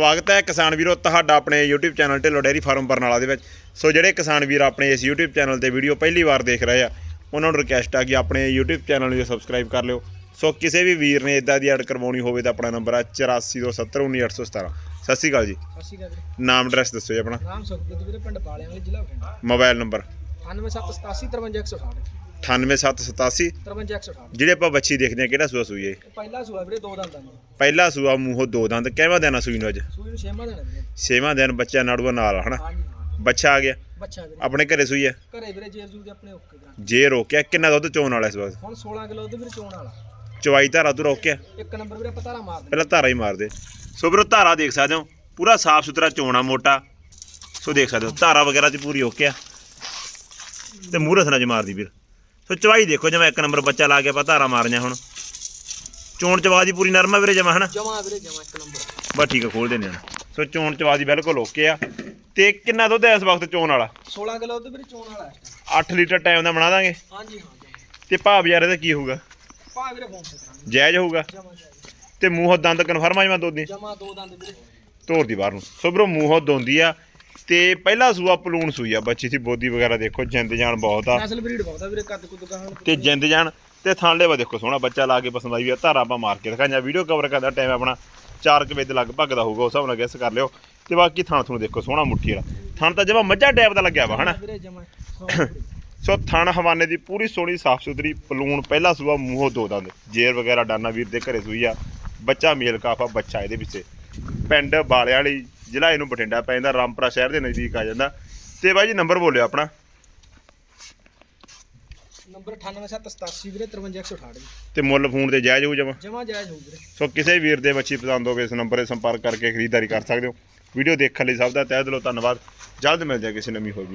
ਸਵਾਗਤ ਹੈ ਕਿਸਾਨ ਵੀਰੋ ਤੁਹਾਡਾ ਆਪਣੇ YouTube channel Dhillon dairy farm Barnala ਦੇ ਵਿੱਚ। ਸੋ ਜਿਹੜੇ ਕਿਸਾਨ ਵੀਰ ਆਪਣੇ ਇਸ YouTube ਚੈਨਲ ਤੇ ਵੀਡੀਓ ਪਹਿਲੀ ਵਾਰ ਦੇਖ ਰਹੇ ਆ ਉਹਨਾਂ ਨੂੰ ਰਿਕਵੈਸਟ ਆ ਕਿ ਆਪਣੇ YouTube ਚੈਨਲ ਨੂੰ ਸਬਸਕ੍ਰਾਈਬ ਕਰ ਲਿਓ। ਸੋ ਕਿਸੇ ਵੀ ਵੀਰ ਨੇ ਇਦਾਂ ਦੀ ਐਡ ਕਰਵਾਉਣੀ ਹੋਵੇ ਤਾਂ ਆਪਣਾ ਨੰਬਰ ਆ 8427191817 ਸਤਿ ਸ਼੍ਰੀ ਅਕਾਲ ਜੀ। ਸਤਿ ਸ਼੍ਰੀ ਅਕਾਲ ਵੀਰੇ ਨਾਮ ਐਡਰੈਸ ਦੱਸੋ ਜੀ ਆਪਣਾ। ਨਾਮ ਸੁਖਪ੍ਰੀਤ ਵੀਰੇ ਪਿੰਡ ਬਾਲਿਆਂ ਵਾਲੇ ਜ਼ਿਲ੍ਹਾ ਬਠਿੰਡਾ। ਮੋਬਾਈਲ ਨੰਬਰ 9787 53168 98787 53168 ਜਿਹੜੇ ਆਪਾਂ ਬੱਚੀ ਦੇਖਦੇ ਆ ਕਿਹੜਾ ਸੂਆ ਸੂਈ ਹੈ? ਇਹ ਪਹਿਲਾ ਸੂਆ ਵੀਰੇ ਦੋ ਦੰਦਾਂ ਦਾ ਪਹਿਲਾ ਸੂਆ ਮੂੰਹੋਂ ਦੋ ਦੰਦ ਕਿਵੇਂ ਦੇਣਾ ਸੂਈ ਨੂੰ ਅੱਜ? ਸੂਈ ਨੂੰ ਛੇਵਾਂ ਦੇਣਾ ਵੀਰੇ। ਛੇਵਾਂ ਦਿਨ ਬੱਚਾ ਨਾੜੂਆ ਨਾਲ ਹਨਾ? ਹਾਂਜੀ ਹਾਂ ਬੱਚਾ ਆ ਗਿਆ। ਬੱਚਾ ਵੀਰੇ। ਆਪਣੇ ਘਰੇ ਸੂਈ ਹੈ ਘਰੇ ਵੀਰੇ ਜੇਰ ਜੂ ਦੇ ਆਪਣੇ ਓਕੇ ਦਾ ਜੇ ਰੋਕਿਆ ਕਿੰਨਾ ਦੁੱਧ ਚੋਣ ਵਾਲਾ ਇਸ ਵਾਰ? ਹੁਣ 16 ਕਿਲੋ ਉਹਦੇ ਵੀਰੇ ਚੋਣ ਵਾਲਾ। ਚਵਾਈ ਧਾਰਾ ਤੋਂ ਰੋਕਿਆ? ਇੱਕ ਨੰਬਰ ਵੀਰੇ ਪਤਾਰਾ ਮਾਰ ਦੇ ਪਹਿਲਾਂ ਧਾਰਾ ਹੀ ਮਾਰਦੇ ਸੋ ਵੀਰੋ ਧਾਰਾ ਦੇਖ ਸਕਦੇ ਹੋ। ਪੂਰਾ ਸਾਫ਼ ਸੁਥਰਾ ਚੋਣਾ ਮੋਟਾ। ਸੋ ਦੇਖ ਸਕਦੇ ਹੋ ਧਾਰਾ ਵਗੈਰਾ ਚ ਪੂਰੀ ਓਕੇ ਆ। ਤੇ ਮੂਹਰੇ ਥਣਾ ਚ ਮਾਰਦੀ ਵੀਰ। ਸੋ ਚਵਾਈ ਦੇਖੋ ਜਿਵੇਂ ਇੱਕ ਨੰਬਰ ਬੱਚਾ ਲਾ ਕੇ ਆਪਾਂ ਧਾਰਾ ਮਾਰਨੀਆਂ ਹੁਣ। ਚੋਣ ਚਵਾ ਦੀ ਪੂਰੀ ਨਰਮਾ ਵੀਰੇ ਜਮਾ ਹਨਾ? ਜਮਾ ਵੀਰੇ ਜਮਾ ਇੱਕ ਨੰਬਰ। ਬਸ ਠੀਕ ਆ ਖੋਲ ਦਿੰਦੇ ਹਾਂ ਸੋ ਚੋਣ ਚਵਾ ਦੀ ਬਿਲਕੁਲ ਓਕੇ ਆ। ਤੇ ਕਿੰਨਾ ਦੁੱਧ ਹੈ ਇਸ ਵਕਤ ਚੋਣ ਵਾਲਾ? 16 ਕਿਲੋ ਉਹਦੇ ਵੀਰੇ ਚੋਣ ਵਾਲਾ ਇਸ time। 8 ਲੀਟਰ ਟਾਈਮ ਦਾ ਬਣਾ ਦਾਂਗੇ। ਹਾਂਜੀ ਹਾਂ ਤੇ ਭਾਅ ਬਜ਼ਾਰੇ ਦਾ ਕੀ ਹੋਊਗਾ? ਪਾ ਵੀਰੇ ਫੋਨ ਤੇ ਕਰਾਂਗੇ। ਜਾਇਜ਼ ਹੋਊਗਾ? ਤੇ ਮੂੰਹੋਂ ਦੰਦ ਕਨਫਰਮ ਆ ਜਮਾ ਦੁੱਧ ਦੀ? ਜਮਾ ਦੋ ਦੰਦ ਵੀਰੇ। ਤੋਰ ਦੀ ਬਾਹਰ ਨੂੰ। ਸੋ ਵੀਰੋ ਮੂੰਹੋਂ ਦੋਂਦੀ ਆ। ਤੇ ਪਹਿਲਾ ਸੂਆ ਪਲੂਣ ਸੂਈ ਆ ਬੱਚੀ ਦੀ ਬੋਦੀ ਵਗੈਰਾ ਦੇਖੋ ਜਿੰਦ ਜਾਨ ਬਹੁਤ ਆ। ਨਸਲ ਬਰੀਡ ਬਹੁਤਾ ਵੀਰੇ ਕੱਦ ਕੁੱਦ ਗਾਹਣ ਤੇ ਜਿੰਦ ਜਾਨ ਤੇ ਥਾਂਲੇ ਵਾ ਦੇਖੋ ਸੋਹਣਾ ਬੱਚਾ ਲਾ ਕੇ ਪਸੰਦ ਆਈ ਵੀ ਆ ਧਾਰਾ ਆਪਾਂ ਮਾਰ ਕੇ ਦਿਖਾਈਆਂ ਵੀਡੀਓ ਕਵਰ ਕਰਦਾ ਟਾਈਮ ਆਪਣਾ 4 ਕੁ ਵਜੇ ਦੇ ਲਗਭਗ ਦਾ ਹੋਊਗਾ ਉਸ ਹਿਸਾਬ ਨਾਲ ਗੈਸ ਕਰ ਲਿਓ। ਤੇ ਬਾਕੀ ਥਾਂ ਤੁਹਾਨੂੰ ਦੇਖੋ ਸੋਹਣਾ ਮੁੱਠੀ ਵਾਲਾ। ਥਣ ਤਾਂ ਜਮਾ ਮੱਝਾ ਟੈਪ ਦਾ ਲੱਗਿਆ ਵਾ ਹਨਾ? ਸੌ। ਸੋ ਥਣ ਹਵਾਨੇ ਦੀ ਪੂਰੀ ਸੋਹਣੀ ਸਾਫ਼ ਸੁਥਰੀ ਪਲੂਣ ਪਹਿਲਾ ਸੂਆ ਮੂੰਹੋਂ ਦੋ ਦੰਦ ਜੇਰ ਵਗੈਰਾ ਡਾਨਾ ਵੀਰ ਦੇ ਘਰੇ ਸੂਈ ਆ ਬੱਚਾ ਮੇਲ ਕਾਫਾ ਬੱਚਾ ਇਹਦੇ ਵਿੱਚ ਪਿੰਡ ਬਾਲਿਆਂ ਵਾਲੀ ਜ਼ਿਲ੍ਹਾ ਇਹਨੂੰ ਬਠਿੰਡਾ ਪੈ ਜਾਂਦਾ ਰਾਮਪੁਰਾ ਸ਼ਹਿਰ ਦੇ ਨਜ਼ਦੀਕ ਆ ਜਾਂਦਾ। ਤੇ ਬਾਈ ਜੀ ਨੰਬਰ ਬੋਲਿਓ ਆਪਣਾ। ਨੰਬਰ 98787 ਵੀਰੇ 53168 ਤੇ ਮੁੱਲ ਫੋਨ ਤੇ ਜਾਇਜ਼ ਹੋ ਜਾਵਾ ਜਮਾ ਜਾਇਜ਼ ਹੋਊ ਵੀਰੇ। ਸੋ ਕਿਸੇ ਵੀਰ ਦੇ ਬੱਚੀ ਪਸੰਦ ਹੋਵੇ ਇਸ ਨੰਬਰ 'ਤੇ ਸੰਪਰਕ ਕਰਕੇ ਖਰੀਦਦਾਰੀ ਕਰ ਸਕਦੇ ਹੋ। ਵੀਡੀਓ ਦੇਖਣ ਲਈ ਸਭ ਦਾ ਤਹਿ ਦਿਲੋਂ ਧੰਨਵਾਦ। ਜਲਦ ਮਿਲ ਜਾਏ ਕਿਸੇ ਨਵੀਂ ਹੋਈ